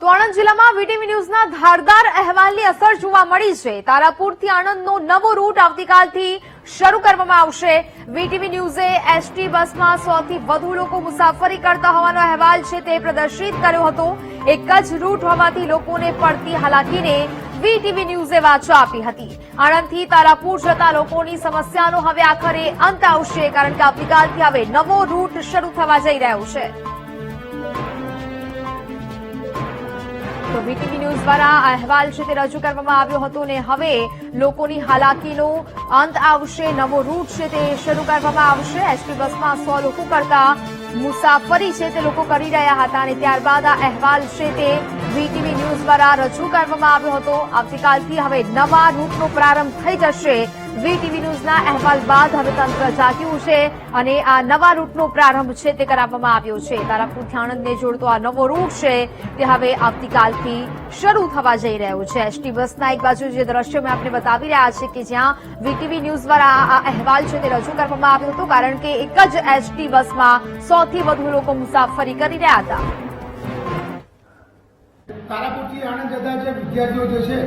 તો આણંદ જિલ્લામાં વીટીવી ન્યૂઝના ધારદાર અહેવાલની અસર જોવા મળી છે. તારાપુરથી આણંદનો નવો રૂટ આવતીકાલથી શરૂ કરવામાં આવશે. વીટીવી ન્યૂઝે એસટી બસમાં સોથી વધુ લોકો મુસાફરી કરતા હોવાનો અહેવાલ છે તે પ્રદર્શિત કર્યો હતો. એક જ રૂટ હોવાથી લોકોને પડતી હાલાકીને વીટીવી ન્યૂઝે વાચો આપી હતી. આણંદથી તારાપુર જતા લોકોની સમસ્યાનો હવે આખરે અંત આવશે કારણ કે આવતીકાલથી હવે નવો રૂટ શરૂ થવા જઈ રહ્યો છે. તો વીટીવી ન્યૂઝ દ્વારા આ અહેવાલ છે તે રજૂ કરવામાં આવ્યો હતો ને હવે લોકોની હાલાકીનો અંત આવશે, નવો રૂટ છે તે શરૂ કરવામાં આવશે. એસટી બસમાં સો લોકો કરતા મુસાફરી છે તે લોકો કરી રહ્યા હતા અને ત્યારબાદ આ અહેવાલ છે તે વીટીવી ન્યૂઝ દ્વારા રજૂ કરવામાં આવ્યો હતો. આવતીકાલથી હવે નવા રૂટનો પ્રારંભ થઈ જશે. વીટીવી ન્યૂઝના અહેવાલ બાદ હવે તંત્ર જાગ્યું છે અને આ નવા રૂટનો પ્રારંભ છે તે કરાવવામાં આવ્યો છે. તારાપુર થાણંદને જોડતો આ નવો રૂટ છે તે હવે આવતીકાલથી શરૂ થવા જઈ રહ્યો છે. એસટી બસના એક બાજુ જે દ્રશ્યો મેં આપને બતાવી રહ્યા છે કે જ્યાં વીટીવી ન્યૂઝ દ્વારા આ આ અહેવાલ છે તે રજૂ કરવામાં આવ્યો હતો, કારણ કે એક જ એસટી બસમાં સૌથી વધુ લોકો મુસાફરી કરી રહ્યા હતા. તારાપુરથી આણંદ જતા જે વિદ્યાર્થીઓ જે છે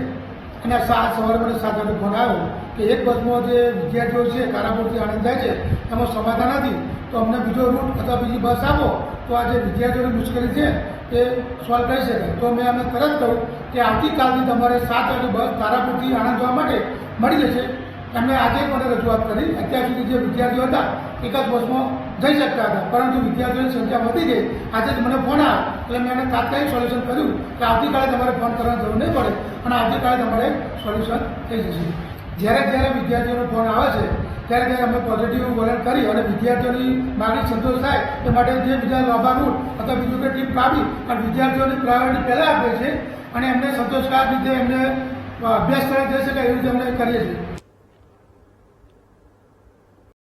એના સાત સવારે મને સાત વાગે ફોન આવ્યો કે એક બસમાં જે વિદ્યાર્થીઓ છે તારાપુરથી આણંદ જાય છે, એમાં સમાધાન નથી, તો અમને બીજો રૂટ અથવા બીજી બસ આપો, તો આ જે વિદ્યાર્થીઓની મુશ્કેલી છે એ સોલ્વ કરી શકે. તો મેં અમે તરત કહ્યું કે આવતીકાલથી તમારે સાત વાગે બસ તારાપુરથી આણંદ જવા માટે મળી જશે. એમણે આજે મને રજૂઆત કરી. અત્યાર સુધી જે વિદ્યાર્થીઓ હતા, એક જ બસમાં જઈ શકતા હતા. પરંતુ વિદ્યાર્થીઓની સંખ્યા વધી ગઈ. આજે મને ફોન આવ્યો. એટલે મેં એને તાત્કાલિક સોલ્યુશન કર્યું કે આવતીકાલે તમારે ફોન કરવાની જરૂર નહીં પડે અને આવતીકાલે તમારે સોલ્યુશન થઈ જશે. જ્યારે જ્યારે વિદ્યાર્થીઓનો ફોન આવે છે, ત્યારે ત્યારે અમે પોઝિટિવ વલણ કરી અને વિદ્યાર્થીઓની માગણી સંતોષ થાય એ માટે જે બીજા લાભા રૂટ અથવા બીજું કે ટીપ કાપી અને વિદ્યાર્થીઓની પ્રાયોરિટી પહેલાં આપે છે અને એમને સંતોષકારક રીતે એમને અભ્યાસ કરવા જઈ શકાય એવી રીતે અમે કરીએ છીએ.